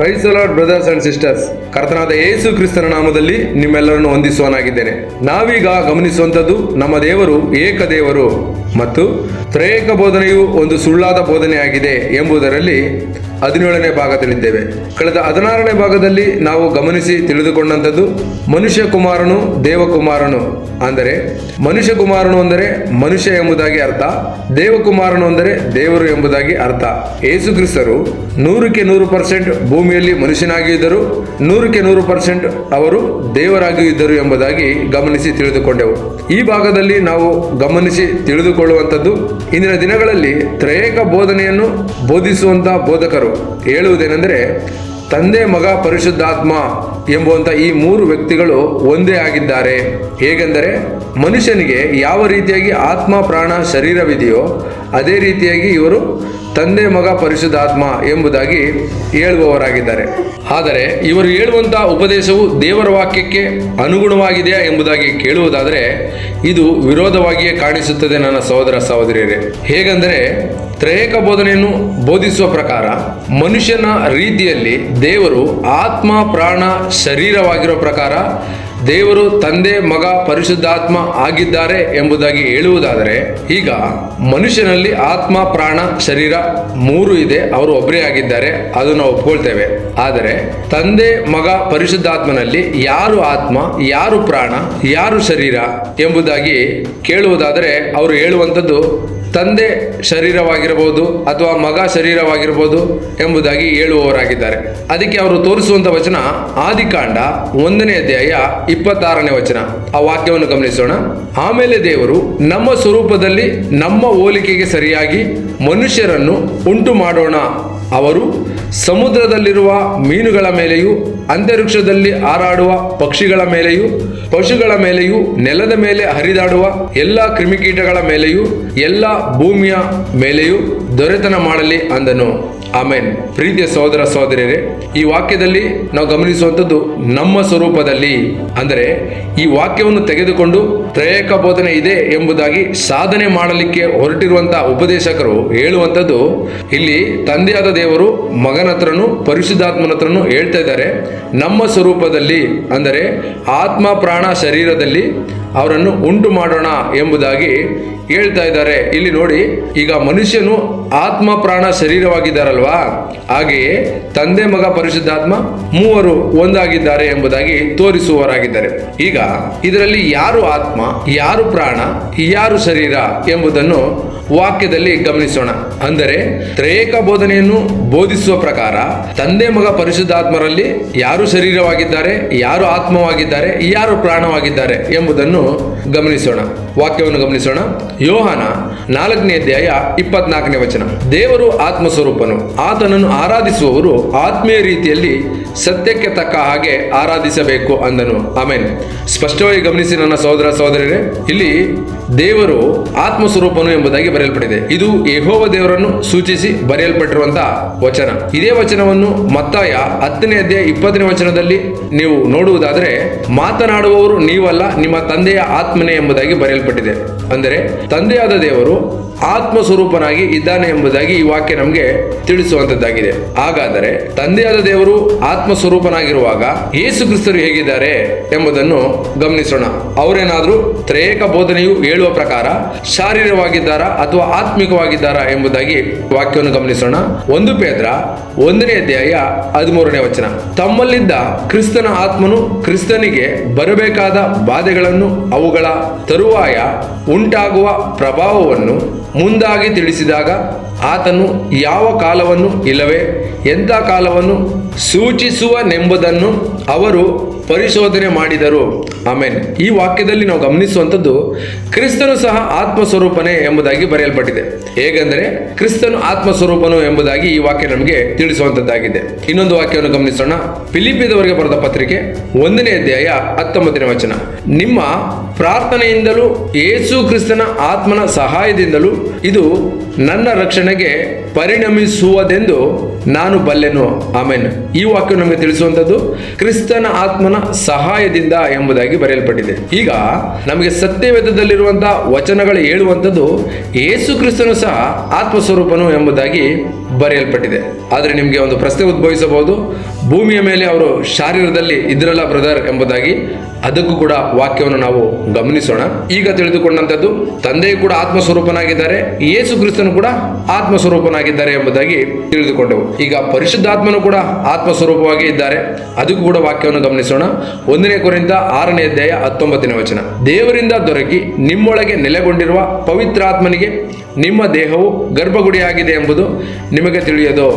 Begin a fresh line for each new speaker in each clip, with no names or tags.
Price brothers and sisters ಕರ್ತನಾದ ಯೇಸು ಕ್ರಿಸ್ತನ ನಾಮದಲ್ಲಿ ನಿಮ್ಮೆಲ್ಲರನ್ನು ಹೊಂದಿಸುವನಾಗಿದ್ದೇನೆ ನಾವೀಗ ಗಮನಿಸುವಂಥದ್ದು ನಮ್ಮ ದೇವರು ಏಕ ದೇವರು ಮತ್ತು ತ್ರೇಕ ಬೋಧನೆಯು ಒಂದು ಸುಳ್ಳಾದ ಬೋಧನೆಯಾಗಿದೆ ಎಂಬುದರಲ್ಲಿ ಹದಿನೇಳನೇ ಭಾಗದಲ್ಲಿದ್ದೇವೆ. ಕಳೆದ ಹದಿನಾರನೇ ಭಾಗದಲ್ಲಿ ನಾವು ಗಮನಿಸಿ ತಿಳಿದುಕೊಂಡಂಥದ್ದು ಮನುಷ್ಯ ಕುಮಾರನು ದೇವಕುಮಾರನು ಅಂದರೆ ಮನುಷ್ಯ ಕುಮಾರನು ಅಂದರೆ ಮನುಷ್ಯ ಎಂಬುದಾಗಿ ಅರ್ಥ, ದೇವಕುಮಾರನು ಅಂದರೆ ದೇವರು ಎಂಬುದಾಗಿ ಅರ್ಥ. ಯೇಸುಕ್ರಿಸ್ತರು ನೂರಕ್ಕೆ ನೂರು ಪರ್ಸೆಂಟ್ ಭೂಮಿಯಲ್ಲಿ ಮನುಷ್ಯನಾಗಿದ್ದರು ನೂರಕ್ಕೆ ನೂರು ಪರ್ಸೆಂಟ್ ಅವರು ದೇವರಾಗಿಯೂ ಇದ್ದರು ಎಂಬುದಾಗಿ ಗಮನಿಸಿ ತಿಳಿದುಕೊಂಡೆವು. ಈ ಭಾಗದಲ್ಲಿ ನಾವು ಗಮನಿಸಿ ತಿಳಿದುಕೊಳ್ಳುವಂಥದ್ದು ಇಂದಿನ ದಿನಗಳಲ್ಲಿ ತ್ರಯೇಕ ಬೋಧನೆಯನ್ನು ಬೋಧಿಸುವಂತಹ ಬೋಧಕರು ಹೇಳುವುದೇನೆಂದರೆ, ತಂದೆ ಮಗ ಪರಿಶುದ್ಧಾತ್ಮ ಎಂಬುವಂಥ ಈ ಮೂರು ವ್ಯಕ್ತಿಗಳು ಒಂದೇ ಆಗಿದ್ದಾರೆ. ಹೇಗೆಂದರೆ ಮನುಷ್ಯನಿಗೆ ಯಾವ ರೀತಿಯಾಗಿ ಆತ್ಮ, ಪ್ರಾಣ, ಶರೀರವಿದೆಯೋ ಅದೇ ರೀತಿಯಾಗಿ ಇವರು ತಂದೆ, ಮಗ, ಪರಿಶುದ್ಧಾತ್ಮ ಎಂಬುದಾಗಿ ಹೇಳುವವರಾಗಿದ್ದಾರೆ. ಆದರೆ ಇವರು ಹೇಳುವಂತಹ ಉಪದೇಶವು ದೇವರ ವಾಕ್ಯಕ್ಕೆ ಅನುಗುಣವಾಗಿದೆಯಾ ಎಂಬುದಾಗಿ ಕೇಳುವುದಾದರೆ ಇದು ವಿರೋಧವಾಗಿಯೇ ಕಾಣಿಸುತ್ತದೆ ನನ್ನ ಸಹೋದರ ಸಹೋದರಿಯರೇ. ಹೇಗೆಂದರೆ ತ್ರಯೇಕ ಬೋಧನೆಯನ್ನು ಬೋಧಿಸುವ ಪ್ರಕಾರ ಮನುಷ್ಯನ ರೀತಿಯಲ್ಲಿ ದೇವರು ಆತ್ಮ, ಪ್ರಾಣ, ಶರೀರವಾಗಿರೋ ಪ್ರಕಾರ ದೇವರು ತಂದೆ, ಮಗ, ಪರಿಶುದ್ಧಾತ್ಮ ಆಗಿದ್ದಾರೆ ಎಂಬುದಾಗಿ ಹೇಳುವುದಾದರೆ, ಈಗ ಮನುಷ್ಯನಲ್ಲಿ ಆತ್ಮ, ಪ್ರಾಣ, ಶರೀರ ಮೂರು ಇದೆ, ಅವರು ಒಬ್ಬರೇ ಆಗಿದ್ದಾರೆ, ಅದನ್ನು ಒಪ್ಕೊಳ್ತೇವೆ. ಆದರೆ ತಂದೆ, ಮಗ, ಪರಿಶುದ್ಧಾತ್ಮನಲ್ಲಿ ಯಾರು ಆತ್ಮ, ಯಾರು ಪ್ರಾಣ, ಯಾರು ಶರೀರ ಎಂಬುದಾಗಿ ಕೇಳುವುದಾದರೆ, ಅವರು ಹೇಳುವಂಥದ್ದು ತಂದೆ ಶರೀರವಾಗಿರಬಹುದು ಅಥವಾ ಮಗ ಶರೀರವಾಗಿರಬಹುದು ಎಂಬುದಾಗಿ ಹೇಳುವವರಾಗಿದ್ದಾರೆ. ಅದಕ್ಕೆ ಅವರು ತೋರಿಸುವಂತ ವಚನ ಆದಿಕಾಂಡ ಒಂದನೇ ಅಧ್ಯಾಯ ಇಪ್ಪತ್ತಾರನೇ ವಚನ. ಆ ವಾಕ್ಯವನ್ನು ಗಮನಿಸೋಣ. ಆಮೇಲೆ ದೇವರು ನಮ್ಮ ಸ್ವರೂಪದಲ್ಲಿ ನಮ್ಮ ಹೋಲಿಕೆಗೆ ಸರಿಯಾಗಿ ಮನುಷ್ಯರನ್ನು ಉಂಟು ಮಾಡೋಣ. ಅವರು ಸಮುದ್ರದಲ್ಲಿರುವ ಮೀನುಗಳ ಮೇಲೆಯೂ, ಅಂತರಿಕ್ಷದಲ್ಲಿ ಹಾರಾಡುವ ಪಕ್ಷಿಗಳ ಮೇಲೆಯೂ ಪಶುಗಳ ಮೇಲೆಯೂ, ನೆಲದ ಮೇಲೆ ಹರಿದಾಡುವ ಎಲ್ಲ ಕ್ರಿಮಿಕೀಟಗಳ ಮೇಲೆಯೂ, ಎಲ್ಲ ಭೂಮಿಯ ಮೇಲೆಯೂ ದೊರೆತನ ಮಾಡಲಿ ಅಂದನು. ಆಮೇನ್. ಪ್ರೀತಿಯ ಸಹೋದರ ಸಹೋದರಿಯರೇ, ಈ ವಾಕ್ಯದಲ್ಲಿ ನಾವು ಗಮನಿಸುವಂಥದ್ದು ನಮ್ಮ ಸ್ವರೂಪದಲ್ಲಿ. ಅಂದರೆ ಈ ವಾಕ್ಯವನ್ನು ತೆಗೆದುಕೊಂಡು ತ್ರಯೇಕ ಬೋಧನೆ ಇದೆ ಎಂಬುದಾಗಿ ಸಾಧನೆ ಮಾಡಲಿಕ್ಕೆ ಹೊರಟಿರುವಂತಹ ಉಪದೇಶಕರು ಹೇಳುವಂಥದ್ದು, ಇಲ್ಲಿ ತಂದೆಯಾದ ದೇವರು ಮಗನ ಹತ್ರನು ಪರಿಶುದ್ಧಾತ್ಮನ ಹತ್ರನು ಹೇಳ್ತಾ ಇದ್ದಾರೆ. ನಮ್ಮ ಸ್ವರೂಪದಲ್ಲಿ ಅಂದರೆ ಆತ್ಮ ಪ್ರಾಣ ಶರೀರದಲ್ಲಿ ಅವರನ್ನು ಉಂಟು ಮಾಡೋಣ ಎಂಬುದಾಗಿ ಹೇಳ್ತಾ ಇದ್ದಾರೆ. ಇಲ್ಲಿ ನೋಡಿ, ಈಗ ಮನುಷ್ಯನು ಆತ್ಮ ಪ್ರಾಣ ಶರೀರವಾಗಿದ್ದಾರಲ್ವಾ? ಹಾಗೆಯೇ ತಂದೆ ಮಗ ಪರಿಶುದ್ಧಾತ್ಮ ಮೂವರು ಒಂದಾಗಿದ್ದಾರೆ ಎಂಬುದಾಗಿ ತೋರಿಸುವವರಾಗಿದ್ದಾರೆ. ಈಗ ಇದರಲ್ಲಿ ಯಾರು ಆತ್ಮ? ಯಾರು ಪ್ರಾಣ, ಯಾರು ಶರೀರ ಎಂಬುದನ್ನು ವಾಕ್ಯದಲ್ಲಿ ಗಮನಿಸೋಣ. ಅಂದರೆ ತ್ರೇಕ ಬೋಧನೆಯನ್ನು ಬೋಧಿಸುವ ಪ್ರಕಾರ ತಂದೆ ಮಗ ಪರಿಶುದ್ಧಾತ್ಮರಲ್ಲಿ ಯಾರು ಶರೀರವಾಗಿದ್ದಾರೆ, ಯಾರು ಆತ್ಮವಾಗಿದ್ದಾರೆ, ಯಾರು ಪ್ರಾಣವಾಗಿದ್ದಾರೆ ಎಂಬುದನ್ನು ಗಮನಿಸೋಣ. ವಾಕ್ಯವನ್ನು ಗಮನಿಸೋಣ. ಯೋಹಾನ ನಾಲ್ಕನೇ ಅಧ್ಯಾಯ ಇಪ್ಪತ್ನಾಲ್ಕನೇ ವಚನ. ದೇವರು ಆತ್ಮ ಸ್ವರೂಪನು ಆತನನ್ನು ಆರಾಧಿಸುವವರು ಆತ್ಮೀಯ ರೀತಿಯಲ್ಲಿ ಸತ್ಯಕ್ಕೆ ತಕ್ಕ ಹಾಗೆ ಆರಾಧಿಸಬೇಕು ಅಂದನು. ಆಮೇನ್. ಸ್ಪಷ್ಟವಾಗಿ ಗಮನಿಸಿ ನನ್ನ ಸಹೋದರ. ಸಹೋದರರೇ, ಇಲ್ಲಿ ದೇವರು ಆತ್ಮ ಸ್ವರೂಪನು ಎಂಬುದಾಗಿ ಬರೆಯಲ್ಪಟ್ಟಿದೆ. ಇದು ಯಹೋವ ದೇವರನ್ನು ಸೂಚಿಸಿ ಬರೆಯಲ್ಪಟ್ಟಿರುವಂತಹ ವಚನ. ಇದೇ ವಚನವನ್ನು ಮತ್ತಾಯ ಹತ್ತನೇ ಅಧ್ಯಾಯ ಇಪ್ಪತ್ತನೇ ವಚನದಲ್ಲಿ ನೀವು ನೋಡುವುದಾದರೆ, ಮಾತನಾಡುವವರು ನೀವಲ್ಲ, ನಿಮ್ಮ ತಂದೆಯ ಆತ್ಮನೇ ಎಂಬುದಾಗಿ ಬರೆಯಲ್ಪಟ್ಟಿದೆ. ಅಂದರೆ, ತಂದೆಯಾದ ದೇವರು ಆತ್ಮ ಸ್ವರೂಪನಾಗಿ ಇದ್ದಾನೆ ಎಂಬುದಾಗಿ ಈ ವಾಕ್ಯ ನಮಗೆ ತಿಳಿಸುವಂತದ್ದಾಗಿದೆ. ಹಾಗಾದರೆ ತಂದೆಯಾದ ದೇವರು ಆತ್ಮ ಸ್ವರೂಪನಾಗಿರುವಾಗ ಯೇಸು ಕ್ರಿಸ್ತರು ಹೇಗಿದ್ದಾರೆ ಎಂಬುದನ್ನು ಗಮನಿಸೋಣ. ಅವರೇನಾದ್ರೂ ತ್ರೇಕ ಬೋಧನೆಯು ಹೇಳುವ ಪ್ರಕಾರ ಶಾರೀರವಾಗಿದ್ದಾರಾ ಅಥವಾ ಆತ್ಮಿಕವಾಗಿದ್ದಾರಾ ಎಂಬುದಾಗಿ ವಾಕ್ಯವನ್ನು ಗಮನಿಸೋಣ. ಒಂದು ಪೇದ್ರ ಒಂದನೇ ಅಧ್ಯಾಯ ಹದಿಮೂರನೇ ವಚನ. ತಮ್ಮಲ್ಲಿದ್ದ ಕ್ರಿಸ್ತನ ಆತ್ಮನು ಕ್ರಿಸ್ತನಿಗೆ ಬರಬೇಕಾದ ಬಾಧೆಗಳನ್ನು ಅವುಗಳ ತರುವಾಯ ಉಂಟಾಗುವ ಪ್ರಭಾವವನ್ನು ಮುಂದಾಗಿ ತಿಳಿಸಿದಾಗ ಆತನು ಯಾವ ಕಾಲವನ್ನು ಇಲ್ಲವೇ ಎಂಥ ಕಾಲವನ್ನು ಸೂಚಿಸುವನೆಂಬುದನ್ನು ಅವರು ಪರಿಶೋಧನೆ ಮಾಡಿದರು. ಆಮೇನ್. ಈ ವಾಕ್ಯದಲ್ಲಿ ನಾವು ಗಮನಿಸುವಂಥದ್ದು ಕ್ರಿಸ್ತನು ಸಹ ಆತ್ಮ ಸ್ವರೂಪನೇ ಎಂಬುದಾಗಿ ಬರೆಯಲ್ಪಟ್ಟಿದೆ. ಹೇಗೆಂದರೆ ಕ್ರಿಸ್ತನು ಆತ್ಮ ಸ್ವರೂಪನು ಎಂಬುದಾಗಿ ಈ ವಾಕ್ಯ ನಮಗೆ ತಿಳಿಸುವಂತದ್ದಾಗಿದೆ ಇನ್ನೊಂದು ವಾಕ್ಯವನ್ನು ಗಮನಿಸೋಣ. ಫಿಲಿಪಿದವರಿಗೆ ಬರೆದ ಪತ್ರಿಕೆ ಒಂದನೇ ಅಧ್ಯಾಯ ಹತ್ತೊಂಬತ್ತನೇ ವಚನ. ನಿಮ್ಮ ಪ್ರಾರ್ಥನೆಯಿಂದಲೂ ಯೇಸು ಕ್ರಿಸ್ತನ ಆತ್ಮನ ಸಹಾಯದಿಂದಲೂ ಇದು ನನ್ನ ರಕ್ಷಣೆಗೆ ಪರಿಣಮಿಸುವುದೆಂದು ನಾನು ಬಲ್ಲೆನು, ಆಮೇನ್. ಈ ವಾಕ್ಯ ನಮಗೆ ತಿಳಿಸುವಂತದ್ದು ಕ್ರಿಸ್ತನ ಆತ್ಮನ ಸಹಾಯದಿಂದ ಎಂಬುದಾಗಿ ಬರೆಯಲ್ಪಟ್ಟಿದೆ. ಈಗ ನಮಗೆ ಸತ್ಯವೇದದಲ್ಲಿರುವಂತಹ ವಚನಗಳು ಹೇಳುವಂಥದ್ದು ಯೇಸು ಕ್ರಿಸ್ತನು ಸಹ ಆತ್ಮಸ್ವರೂಪನು ಎಂಬುದಾಗಿ ಬರೆಯಲ್ಪಟ್ಟಿದೆ. ಆದರೆ ನಿಮಗೆ ಒಂದು ಪ್ರಶ್ನೆ ಉದ್ಭವಿಸಬಹುದು. ಭೂಮಿಯ ಮೇಲೆ ಅವರು ಶಾರೀರದಲ್ಲಿ ಇದ್ರಲ್ಲ ಬ್ರದರ್ ಎಂಬುದಾಗಿ ಅದಕ್ಕೂ ಕೂಡ ವಾಕ್ಯವನ್ನು ನಾವು ಗಮನಿಸೋಣ. ಈಗ ತಿಳಿದುಕೊಂಡಂಥದ್ದು, ತಂದೆಯು ಕೂಡ ಆತ್ಮ ಸ್ವರೂಪನಾಗಿದ್ದಾರೆ ಯೇಸು ಕ್ರಿಸ್ತನು ಕೂಡ ಆತ್ಮ ಸ್ವರೂಪನಾಗಿದ್ದಾರೆ ಎಂಬುದಾಗಿ ತಿಳಿದುಕೊಂಡವು. ಈಗ ಪರಿಶುದ್ಧಾತ್ಮನು ಕೂಡ ಆತ್ಮ ಸ್ವರೂಪವಾಗಿ ಇದ್ದಾರೆ, ಅದಕ್ಕೂ ಕೂಡ ವಾಕ್ಯವನ್ನು ಗಮನಿಸೋಣ. ಒಂದನೇ ಕುರಿಂದ ಆರನೇ ಅಧ್ಯಾಯ ಹತ್ತೊಂಬತ್ತನೇ ವಚನ. ದೇವರಿಂದ ದೊರಕಿ ನಿಮ್ಮೊಳಗೆ ನೆಲೆಗೊಂಡಿರುವ ಪವಿತ್ರಾತ್ಮನಿಗೆ ನಿಮ್ಮ ದೇಹವು ಗರ್ಭಗುಡಿಯಾಗಿದೆ ಎಂಬುದು ನಿಮಗೆ ತಿಳಿಯದು?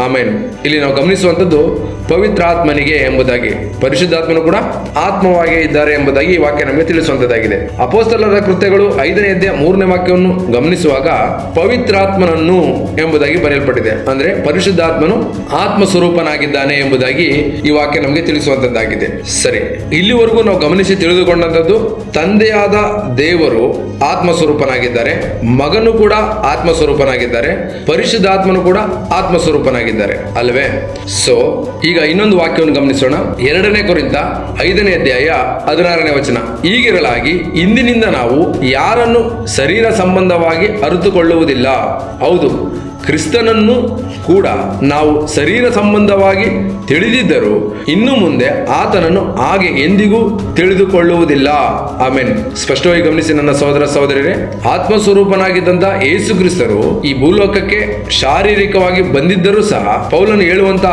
ಆಮೇನ್. ಇಲ್ಲಿ ನಾವು ಗಮನಿಸುವಂಥದ್ದು ಪವಿತ್ರಾತ್ಮನಿಗೆ ಎಂಬುದಾಗಿ, ಪರಿಶುದ್ಧಾತ್ಮನು ಕೂಡ ಆತ್ಮವಾಗಿ ಇದ್ದಾರೆ ಎಂಬುದಾಗಿ ಈ ವಾಕ್ಯ ನಮಗೆ ತಿಳಿಸುವಂತದ್ದಾಗಿದೆ ಅಪೋಸ್ತಲರ ಕೃತ್ಯಗಳು ಐದನೇ ಅಧ್ಯಾಯ ಮೂರನೇ ವಾಕ್ಯವನ್ನು ಗಮನಿಸುವಾಗ ಪವಿತ್ರಾತ್ಮನನ್ನು ಎಂಬುದಾಗಿ ಬರೆಯಲ್ಪಟ್ಟಿದೆ. ಅಂದ್ರೆ ಪರಿಶುದ್ಧಾತ್ಮನು ಆತ್ಮ ಸ್ವರೂಪನಾಗಿದ್ದಾನೆ ಎಂಬುದಾಗಿ ಈ ವಾಕ್ಯ ನಮಗೆ ತಿಳಿಸುವಂತದ್ದಾಗಿದೆ. ಸರಿ, ಇಲ್ಲಿವರೆಗೂ ನಾವು ಗಮನಿಸಿ ತಿಳಿದುಕೊಂಡಂತದ್ದು ತಂದೆಯಾದ ದೇವರು ಆತ್ಮ ಸ್ವರೂಪನಾಗಿದ್ದಾರೆ ಮಗನು ಕೂಡ ಆತ್ಮ ಸ್ವರೂಪನಾಗಿದ್ದಾರೆ ಪರಿಶುದ್ಧಾತ್ಮನು ಕೂಡ ಆತ್ಮ ಸ್ವರೂಪನಾಗಿದ್ದಾರೆ ಅಲ್ವೇ? ಸೊ ಈಗ ಇನ್ನೊಂದು ವಾಕ್ಯವನ್ನು ಗಮನಿಸೋಣ. ಎರಡನೇ ಕುರಿತ ಐದನೇ ಅಧ್ಯಾಯ ಹದಿನಾರನೇ ವಚನ. ಈಗಿರಲಾಗಿ ಇಂದಿನಿಂದ ನಾವು ಯಾರನ್ನು ಶರೀರ ಸಂಬಂಧವಾಗಿ ಅರಿತುಕೊಳ್ಳುವುದಿಲ್ಲ. ಹೌದು ಕ್ರಿಸ್ತನನ್ನು ಕೂಡ ನಾವು ಶರೀರ ಸಂಬಂಧವಾಗಿ ತಿಳಿದಿದ್ದರೂ ಇನ್ನು ಮುಂದೆ ಆತನನ್ನು ಹಾಗೆ ಎಂದಿಗೂ ತಿಳಿದುಕೊಳ್ಳುವುದಿಲ್ಲ. ಆಮೇನ್. ಸ್ಪಷ್ಟವಾಗಿ ಗಮನಿಸಿ ನನ್ನ ಸಹೋದರ ಸಹೋದರರೇ ಆತ್ಮ ಸ್ವರೂಪನಾಗಿದ್ದಂತಹ ಯೇಸು ಕ್ರಿಸ್ತರು ಈ ಭೂಲೋಕಕ್ಕೆ ಶಾರೀರಿಕವಾಗಿ ಬಂದಿದ್ದರೂ ಸಹ ಪೌಲನು ಹೇಳುವಂತ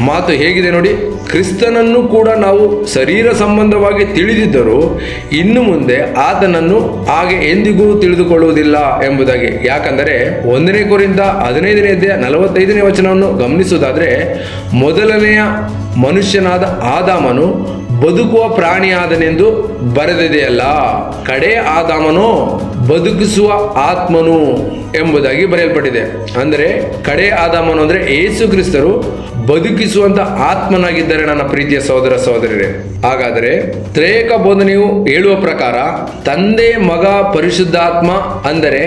ಮಾತು ಹೇಗಿದೆ ನೋಡಿ. ಕ್ರಿಸ್ತನನ್ನು ಕೂಡ ನಾವು ಶರೀರ ಸಂಬಂಧವಾಗಿ ತಿಳಿದಿದ್ದರೂ ಇನ್ನು ಮುಂದೆ ಆತನನ್ನು ಹಾಗೆ ಎಂದಿಗೂ ತಿಳಿದುಕೊಳ್ಳುವುದಿಲ್ಲ ಎಂಬುದಾಗಿ. ಯಾಕಂದರೆ ಒಂದನೇ ಕುರಿಂದ ಹದಿನೈದನೇ ಅಧ್ಯಾಯ ನಲವತ್ತೈದನೇ ವಚನವನ್ನು ಗಮನಿಸುವುದಾದರೆ, ಮೊದಲನೆಯ ಮನುಷ್ಯನಾದ ಆದಾಮನು ಬದುಕುವ ಪ್ರಾಣಿಯಾದನೆಂದು ಬರೆದಿದೆಯಲ್ಲ. ಕಡೆ ಆದಾಮನು ಬದುಕಿಸುವ ಆತ್ಮನು. ಎಂಬುದಾಗಿ ಬರೆಯಲ್ಪಟ್ಟಿದೆ. ಅಂದರೆ ಕಡೆ ಆದಾಮನು ಅಂದರೆ ಏಸು ಕ್ರಿಸ್ತರು ಬದುಕಿಸುವಂತ ಆತ್ಮನಾಗಿದ್ದರೆ ನನ್ನ ಪ್ರೀತಿಯ ಸಹೋದರ ಸಹೋದರರೇ. ಹಾಗಾದರೆ ತ್ರೇಕ ಬೋಧನೆಯು ಹೇಳುವ ಪ್ರಕಾರ ತಂದೆ ಮಗ ಪರಿಶುದ್ಧಾತ್ಮ ಅಂದರೆ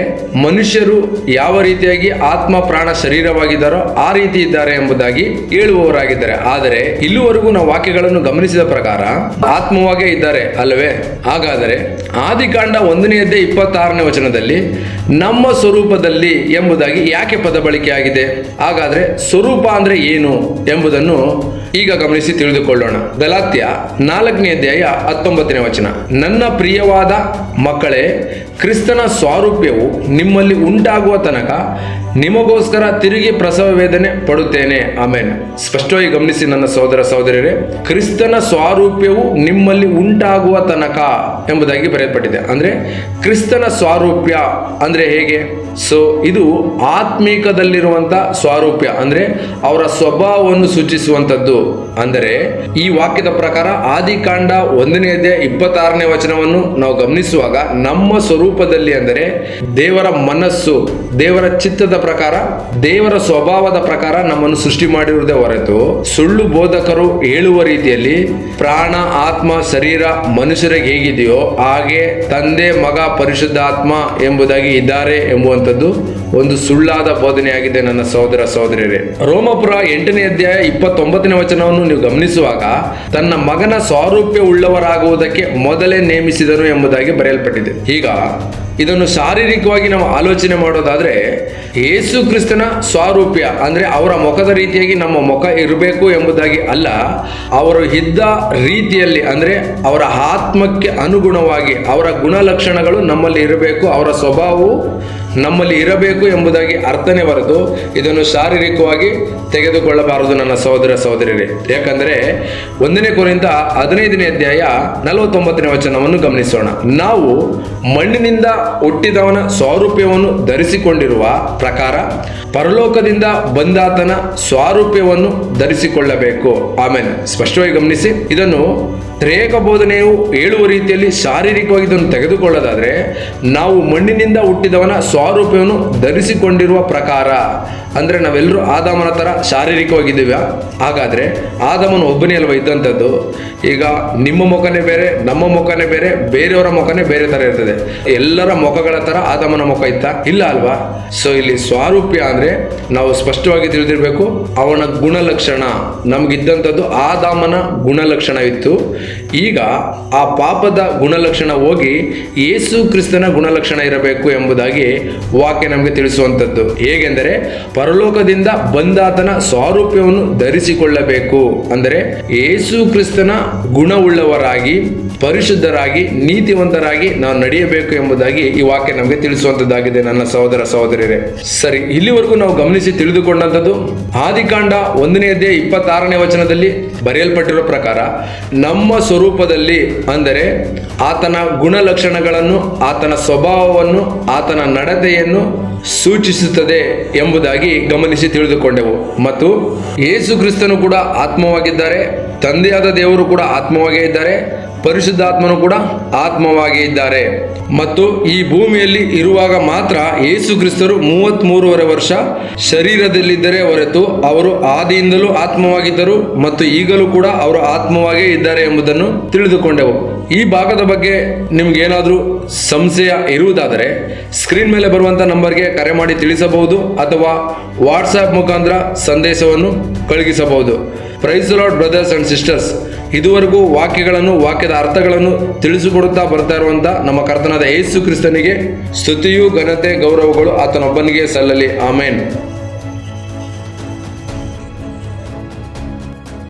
ಮನುಷ್ಯರು ಯಾವ ರೀತಿಯಾಗಿ ಆತ್ಮ ಪ್ರಾಣ ಶರೀರವಾಗಿದ್ದಾರೋ ಆ ರೀತಿ ಇದ್ದಾರೆ ಎಂಬುದಾಗಿ ಹೇಳುವವರಾಗಿದ್ದಾರೆ. ಆದರೆ ಇಲ್ಲಿವರೆಗೂ ನಾವು ವಾಕ್ಯಗಳನ್ನು ಗಮನಿಸಿದ ಪ್ರಕಾರ ಆತ್ಮವಾಗೇ ಇದ್ದಾರೆ ಅಲ್ಲವೇ? ಹಾಗಾದರೆ ಆದಿಕಾಂಡ ಒಂದನೆಯದ್ದೇ ಇಪ್ಪತ್ತಾರನೇ ವಚನದಲ್ಲಿ ನಮ್ಮ ಸ್ವರೂಪದಲ್ಲಿ ಎಂಬುದಾಗಿ ಯಾಕೆ ಪದ ಬಳಕೆಯಾಗಿದೆ? ಹಾಗಾದ್ರೆ ಸ್ವರೂಪ ಅಂದ್ರೆ ಏನು ಎಂಬುದನ್ನು ಈಗ ಗಮನಿಸಿ ತಿಳಿದುಕೊಳ್ಳೋಣ. ಗಲಾತ್ಯ ನಾಲ್ಕನೇ ಅಧ್ಯಾಯ ಹತ್ತೊಂಬತ್ತನೇ ವಚನ. ನನ್ನ ಪ್ರಿಯವಾದ ಮಕ್ಕಳೇ, ಕ್ರಿಸ್ತನ ಸ್ವಾರೂಪ್ಯವು ನಿಮ್ಮಲ್ಲಿ ಉಂಟಾಗುವ ತನಕ ನಿಮಗೋಸ್ಕರ ತಿರುಗಿ ಪ್ರಸವ ವೇದನೆ ಪಡುತ್ತೇನೆ. ಆಮೇನ್. ಸ್ಪಷ್ಟವಾಗಿ ಗಮನಿಸಿ ನನ್ನ ಸಹೋದರ ಸಹೋದರಿಯರೇ, ಕ್ರಿಸ್ತನ ಸ್ವಾರೂಪ್ಯವು ನಿಮ್ಮಲ್ಲಿ ಉಂಟಾಗುವ ತನಕ ಎಂಬುದಾಗಿ ಬರೆಯಲ್ಪಟ್ಟಿದೆ. ಅಂದ್ರೆ ಕ್ರಿಸ್ತನ ಸ್ವಾರೂಪ್ಯ ಅಂದ್ರೆ ಹೇಗೆ? ಸೊ ಇದು ಆತ್ಮೀಕದಲ್ಲಿರುವಂಥ ಸ್ವಾರೂಪ್ಯ. ಅಂದ್ರೆ ಅವರ ಸ್ವಭಾವವನ್ನು ಸೂಚಿಸುವಂತದ್ದು ಅಂದರೆ ಈ ವಾಕ್ಯದ ಪ್ರಕಾರ ಆದಿಕಾಂಡ ಒಂದನೇ ಅಧ್ಯಾಯ ಇಪ್ಪತ್ತಾರನೇ ವಚನವನ್ನು ನಾವು ಗಮನಿಸುವಾಗ ನಮ್ಮ ಸ್ವರೂಪದಲ್ಲಿ ಅಂದರೆ ದೇವರ ಮನಸ್ಸು, ದೇವರ ಚಿತ್ತದ ಪ್ರಕಾರ, ದೇವರ ಸ್ವಭಾವದ ಪ್ರಕಾರ ನಮ್ಮನ್ನು ಸೃಷ್ಟಿ ಮಾಡಿರುವುದೇ ಹೊರತು ಸುಳ್ಳು ಬೋಧಕರು ಹೇಳುವ ರೀತಿಯಲ್ಲಿ ಪ್ರಾಣ, ಆತ್ಮ, ಶರೀರ ಮನುಷ್ಯರಿಗೆ ಹೇಗಿದೆಯೋ ಹಾಗೆ ತಂದೆ, ಮಗ, ಪರಿಶುದ್ಧಾತ್ಮ ಎಂಬುದಾಗಿ ಇದ್ದಾರೆ ಎಂಬುವಂಥದ್ದು ಒಂದು ಸುಳ್ಳಾದ ಬೋಧನೆಯಾಗಿದೆ ನನ್ನ ಸಹೋದರ ಸಹೋದರಿಯರೇ. ರೋಮಪುರ ಎಂಟನೇ ಅಧ್ಯಾಯ ಇಪ್ಪತ್ತೊಂಬತ್ತನೇ ವಚನವನ್ನು ನೀವು ಗಮನಿಸುವಾಗ ತನ್ನ ಮಗನ ಸ್ವಾರೂಪ್ಯ ಉಳ್ಳವರಾಗುವುದಕ್ಕೆ ಮೊದಲೇ ನೇಮಿಸಿದನು ಎಂಬುದಾಗಿ ಬರೆಯಲ್ಪಟ್ಟಿದೆ. ಈಗ ಇದನ್ನು ಶಾರೀರಿಕವಾಗಿ ನಾವು ಆಲೋಚನೆ ಮಾಡೋದಾದ್ರೆ ಯೇಸು ಕ್ರಿಸ್ತನ ಸ್ವಾರೂಪ್ಯ ಅಂದ್ರೆ ಅವರ ಮುಖದ ರೀತಿಯಾಗಿ ನಮ್ಮ ಮುಖ ಇರಬೇಕು ಎಂಬುದಾಗಿ ಅಲ್ಲ, ಅವರು ಇದ್ದ ರೀತಿಯಲ್ಲಿ ಅಂದ್ರೆ ಅವರ ಆತ್ಮಕ್ಕೆ ಅನುಗುಣವಾಗಿ ಅವರ ಗುಣಲಕ್ಷಣಗಳು ನಮ್ಮಲ್ಲಿ ಇರಬೇಕು, ಅವರ ಸ್ವಭಾವವು ನಮ್ಮಲ್ಲಿ ಇರಬೇಕು ಎಂಬುದಾಗಿ ಅರ್ಥನೆ ಬರೆದು ಇದನ್ನು ಶಾರೀರಿಕವಾಗಿ ತೆಗೆದುಕೊಳ್ಳಬಾರದು ನನ್ನ ಸಹೋದರ ಸಹೋದರಿಯರೇ. ಯಾಕಂದರೆ ಒಂದನೇ ಕೊರಿಂದ ಹದಿನೈದನೇ ಅಧ್ಯಾಯ ನಲವತ್ತೊಂಬತ್ತನೇ ವಚನವನ್ನು ಗಮನಿಸೋಣ. ನಾವು ಮಣ್ಣಿನಿಂದ ಹುಟ್ಟಿದವನ ಸ್ವಾರೂಪ್ಯವನ್ನು ಧರಿಸಿಕೊಂಡಿರುವ ಪ್ರಕಾರ ಪರಲೋಕದಿಂದ ಬಂದಾತನ ಸ್ವಾರೂಪ್ಯವನ್ನು ಧರಿಸಿಕೊಳ್ಳಬೇಕು. ಆಮೇಲೆ ಸ್ಪಷ್ಟವಾಗಿ ಗಮನಿಸಿ. ಇದನ್ನು ತ್ರೇಕ ಬೋಧನೆಯು ಹೇಳುವ ರೀತಿಯಲ್ಲಿ ಶಾರೀರಿಕವಾಗಿ ಇದನ್ನು ತೆಗೆದುಕೊಳ್ಳೋದಾದರೆ ನಾವು ಮಣ್ಣಿನಿಂದ ಹುಟ್ಟಿದವನ ಸ್ವಾರೂಪವನ್ನು ಧರಿಸಿಕೊಂಡಿರುವ ಪ್ರಕಾರ. ಅಂದರೆ ನಾವೆಲ್ಲರೂ ಆದಾಮನ ಥರ ಶಾರೀರಿಕವಾಗಿದ್ದೀವ? ಹಾಗಾದರೆ ಆದಾಮನ ಒಬ್ಬನೇ ಅಲ್ವ ಇದ್ದಂಥದ್ದು ಈಗ ನಿಮ್ಮ ಮುಖನೇ ಬೇರೆ, ನಮ್ಮ ಮುಖನೇ ಬೇರೆ, ಬೇರೆಯವರ ಮುಖನೇ ಬೇರೆ ಥರ ಇರ್ತದೆ. ಎಲ್ಲರ ಮುಖಗಳ ಥರ ಆದಾಮನ ಮುಖ ಇತ್ತ? ಇಲ್ಲ ಅಲ್ವಾ? ಸೊ ಇಲ್ಲಿ ಸ್ವಾರೂಪ್ಯ ಅಂದರೆ ನಾವು ಸ್ಪಷ್ಟವಾಗಿ ತಿಳಿದಿರಬೇಕು, ಅವನ ಗುಣಲಕ್ಷಣ. ನಮಗಿದ್ದಂಥದ್ದು ಆದಾಮನ ಗುಣಲಕ್ಷಣ ಇತ್ತು. ಈಗ ಆ ಪಾಪದ ಗುಣಲಕ್ಷಣ ಹೋಗಿ ಯೇಸು ಕ್ರಿಸ್ತನ ಗುಣಲಕ್ಷಣ ಇರಬೇಕು ಎಂಬುದಾಗಿ ವಾಕ್ಯ ನಮಗೆ ತಿಳಿಸುವಂಥದ್ದು. ಹೇಗೆಂದರೆ ಪರಲೋಕದಿಂದ ಬಂದಾತನ ಸ್ವಾರೂಪ್ಯವನ್ನು ಧರಿಸಿಕೊಳ್ಳಬೇಕು. ಅಂದರೆ ಯೇಸು ಕ್ರಿಸ್ತನ ಗುಣವುಳ್ಳವರಾಗಿ ಪರಿಶುದ್ಧರಾಗಿ, ನೀತಿವಂತರಾಗಿ ನಾವು ನಡೆಯಬೇಕು ಎಂಬುದಾಗಿ ಈ ವಾಕ್ಯ ನಮಗೆ ತಿಳಿಸುವಂತದ್ದಾಗಿದೆ ನನ್ನ ಸಹೋದರ ಸಹೋದರಿಯರೇ. ಸರಿ, ಇಲ್ಲಿವರೆಗೂ ನಾವು ಗಮನಿಸಿ ತಿಳಿದುಕೊಂಡಂಥದ್ದು, ಆದಿಕಾಂಡ ಒಂದನೇ ಅಧ್ಯಾಯ ಇಪ್ಪತ್ತಾರನೇ ವಚನದಲ್ಲಿ ಬರೆಯಲ್ಪಟ್ಟಿರೋ ಪ್ರಕಾರ, ನಮ್ಮ ಸ್ವರೂಪದಲ್ಲಿ ಅಂದರೆ ಆತನ ಗುಣಲಕ್ಷಣಗಳನ್ನು, ಆತನ ಸ್ವಭಾವವನ್ನು, ಆತನ ನಡತೆಯನ್ನು ಸೂಚಿಸುತ್ತದೆ ಎಂಬುದಾಗಿ ಗಮನಿಸಿ ತಿಳಿದುಕೊಂಡೆವು. ಮತ್ತು ಯೇಸು ಕ್ರಿಸ್ತನು ಕೂಡ ಆತ್ಮವಾಗಿದ್ದಾರೆ. ತಂದೆಯಾದ ದೇವರು ಕೂಡ ಆತ್ಮವಾಗೇ ಇದ್ದಾರೆ, ಪರಿಶುದ್ಧಾತ್ಮನು ಕೂಡ ಆತ್ಮವಾಗಿ ಇದ್ದಾರೆ. ಮತ್ತು ಈ ಭೂಮಿಯಲ್ಲಿ ಇರುವಾಗ ಮಾತ್ರ ಯೇಸು ಕ್ರಿಸ್ತರು ಮೂವತ್ತ್ ಮೂರುವರೆ ವರ್ಷ ಶರೀರದಲ್ಲಿದ್ದರೆ ಹೊರತು ಅವರು ಆದಿಯಿಂದಲೂ ಆತ್ಮವಾಗಿದ್ದರು ಮತ್ತು ಈಗಲೂ ಕೂಡ ಅವರು ಆತ್ಮವಾಗೇ ಇದ್ದಾರೆ ಎಂಬುದನ್ನು ತಿಳಿದುಕೊಂಡೆವು. ಈ ಭಾಗದ ಬಗ್ಗೆ ನಿಮ್ಗೆ ಏನಾದರೂ ಸಂಶಯ ಇರುವುದಾದರೆ ಸ್ಕ್ರೀನ್ ಮೇಲೆ ಬರುವಂಥ ನಂಬರ್ಗೆ ಕರೆ ಮಾಡಿ ತಿಳಿಸಬಹುದು ಅಥವಾ ವಾಟ್ಸಾಪ್ ಮುಖಾಂತರ ಸಂದೇಶವನ್ನು ಕಳುಹಿಸಬಹುದು. Praise Lord brothers and sisters ಇದುವರೆಗೂ ವಾಕ್ಯಗಳನ್ನು, ವಾಕ್ಯದ ಅರ್ಥಗಳನ್ನು ತಿಳಿಸಿಕೊಡುತ್ತಾ ಬರ್ತಾ ಇರುವಂತಹ ನಮ್ಮ ಕರ್ತನಾದ ಯೇಸು ಕ್ರಿಸ್ತನಿಗೆ ಸ್ತುತಿಯು ಘನತೆ ಗೌರವಗಳು ಆತನೊಬ್ಬನಿಗೆ ಸಲ್ಲಲಿ. ಆಮೇನ್.